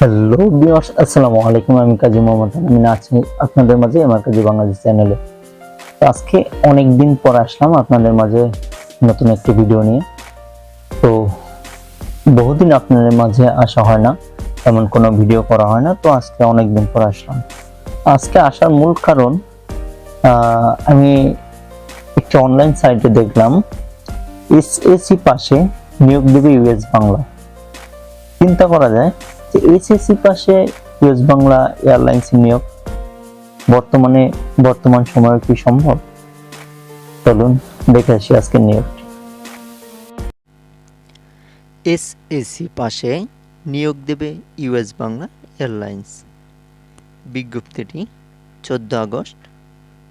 Hello viewers আসসালামু আলাইকুম। আমি কাজী মোহাম্মদ আমিন আছি আপনাদের মাঝে আমার কাজী বাংলাদেশ চ্যানেলে তো আজকে অনেক দিন পর আসলাম আপনাদের মাঝে নতুন একটি ভিডিও নিয়ে। তো বহুদিন আপনাদের মাঝে আসা হয় না, তেমন কোনো ভিডিও করা হয় না, তো আজকে অনেক দিন পর আসলাম। আজকে আসার মূল কারণ আমি একটি অনলাইন সাইটে দেখলাম এসএসসি পাশে নিয়োগ দেবে ইউএস বাংলা। চিন্তা করা যায় যে এসএসসি পাশে ইউএস বাংলা এয়ারলাইন্স নিয়োগ। বর্তমানে, বর্তমান সময়ে কি সম্ভব? চলুন দেখে আসি আজকের নিয়োগটি এসএসসি পাশে নিয়োগ দেবে ইউএস বাংলা এয়ারলাইন্স। বিজ্ঞপ্তিটি চোদ্দ আগস্ট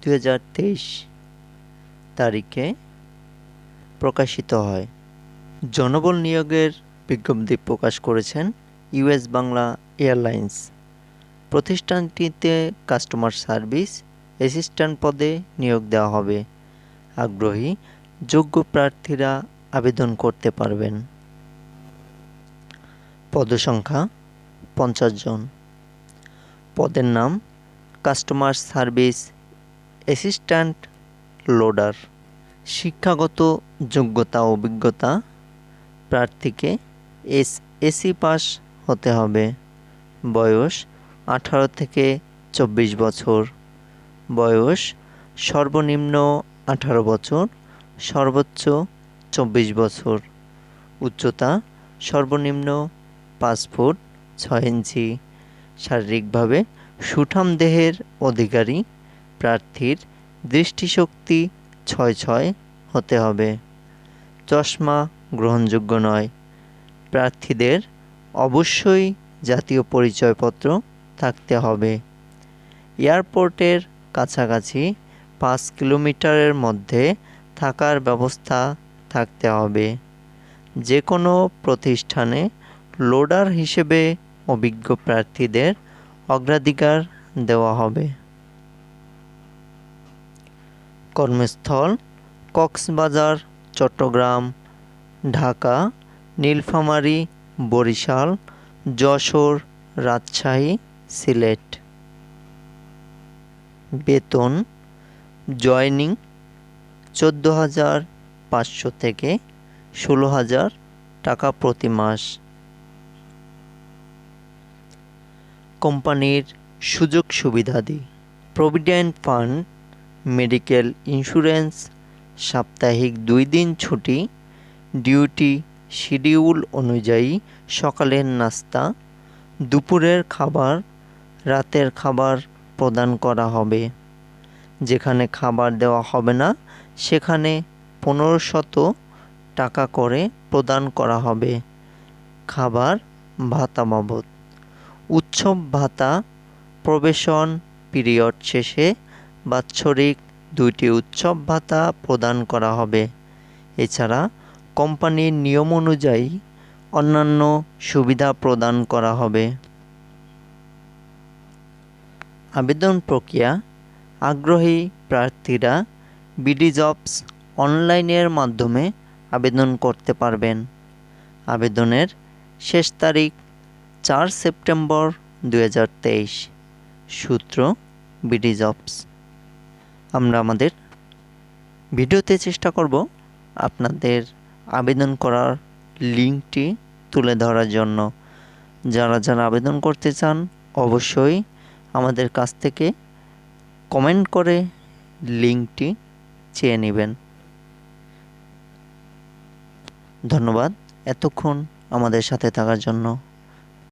দুহাজার তেইশ তারিখে প্রকাশিত হয়। জনবল নিয়োগের বিজ্ঞপ্তি প্রকাশ করেছেন ইউএস বাংলা এয়ারলাইন্স। প্রতিষ্ঠানটিতে কাস্টমার সার্ভিস অ্যাসিস্ট্যান্ট পদে নিয়োগ দেওয়া হবে। আগ্রহী, যোগ্য প্রার্থীরা আবেদন করতে পারবেন। পদসংখ্যা পঞ্চাশ জন। পদের নাম কাস্টমার সার্ভিস অ্যাসিস্ট্যান্ট লোডার। শিক্ষাগত যোগ্যতা অভিজ্ঞতা প্রার্থীকে এস এসি পাস হতে হবে। বয়স আঠারো থেকে চব্বিশ বছর। বয়স সর্বনিম্ন আঠারো বছর, সর্বোচ্চ চব্বিশ বছর। উচ্চতা সর্বনিম্ন পাঁচ ফুট ছয় ইঞ্চি। শারীরিকভাবে সুঠাম দেহের অধিকারী। প্রার্থীর দৃষ্টিশক্তি ছয় ছয় হতে হবে। চশমা গ্রহণযোগ্য নয়। প্রার্থীদের অবশ্যই জাতীয় পরিচয়পত্র থাকতে হবে। এয়ারপোর্টের কাছাকাছি পাঁচ কিলোমিটারের মধ্যে থাকার ব্যবস্থা থাকতে হবে। যে কোনো প্রতিষ্ঠানে লোডার হিসেবে অভিজ্ঞ প্রার্থীদের অগ্রাধিকার দেওয়া হবে। কর্মস্থল কক্সবাজার, চট্টগ্রাম, ঢাকা, নীলফামারী বরিশাল, যশোর রাজশাহী, সিলেট। বেতন জয়নিং চোদ্দ হাজার পাঁচশো থেকে ষোলো হাজার টাকা প্রতি মাস। কোম্পানির সুযোগ সুবিধাদি প্রভিডেন্ট ফান্ড, মেডিকেল ইন্স্যুরেন্স, সাপ্তাহিক দুই দিন ছুটি, ডিউটি শিডিউল অনুযায়ী সকালের নাস্তা, দুপুরের খাবার, রাতের খাবার প্রদান করা হবে। যেখানে খাবার দেওয়া হবে না, সেখানে পনেরো শত টাকা করে প্রদান করা হবে। খাবার ভাতা বাবদ। উৎসব ভাতা প্রবেশন পিরিয়ড শেষে বাৎসরিক দুইটি উৎসব ভাতা প্রদান করা হবে। এছাড়া কোম্পানির নিয়ম অনুযায়ী অন্যান্য সুবিধা প্রদান করা হবে। আবেদন প্রক্রিয়া। আগ্রহী প্রার্থীরা বিডি জবস অনলাইনের মাধ্যমে আবেদন করতে পারবেন। আবেদনের শেষ তারিখ চার সেপ্টেম্বর দু হাজার তেইশ। সূত্র বিডি জবস আমরা আমাদের ভিডিওতে চেষ্টা করব আপনাদের আবেদন করার লিঙ্কটি তুলে ধরার জন্য। যারা যারা আবেদন করতে চান, অবশ্যই আমাদের কাছ থেকে কমেন্ট করে লিঙ্কটি চেয়ে নেবেন। ধন্যবাদ। এতক্ষণ আমাদের সাথে থাকার জন্য।